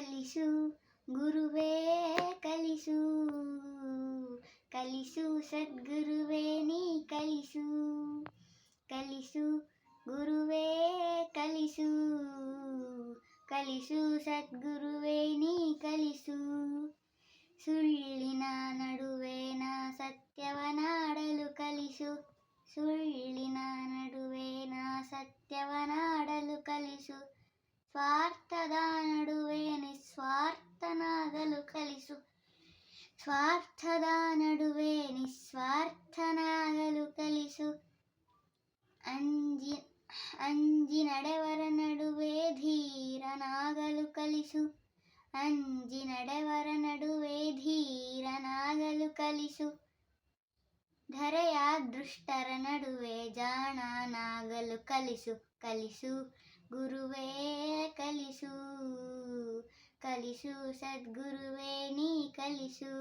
ಕಲಿಸು, ಗುರುವೇ ಕಲಿಸು. ಕಲಿಸು, ಸದ್ಗುರುವೇ ನೀ ಕಲಿಸು. ಕಲಿಸು, ಗುರುವೇ ಕಲಿಸು. ಕಲಿಸು, ಸದ್ಗುರುವೇ ನೀ ಕಲಿಸು. ಸುಳ್ಳಿನ ನಡುವೆನ ಸತ್ಯವನಾಡಲು ಕಲಿಸು. ಸುಳ್ಳಿನ ನಡುವೆನ ಸತ್ಯವನಾಡಲು ಕಲಿಸು. ಸ್ವಾರ್ಥದ ನಡುವೆ ಸ್ವಾರ್ಥದ ನಡುವೆ ನಿಸ್ವಾರ್ಥನಾಗಲು ಕಲಿಸು. ಅಂಜಿ ಅಂಜಿ ನಡೆವರ ನಡುವೆ ಧೀರನಾಗಲು ಕಲಿಸು. ಅಂಜಿ ನಡೆವರ ನಡುವೆ ಧೀರನಾಗಲು ಕಲಿಸು. ಧರೆಯ ದೃಷ್ಟರ ನಡುವೆ ಜಾಣನಾಗಲು ಕಲಿಸು. ಕಲಿಸು, ಗುರುವೇ ಕಲಿಸು ಕಲಿಸು ಸದ್ಗುರುವೇ ನೀ ಕಲಿಸು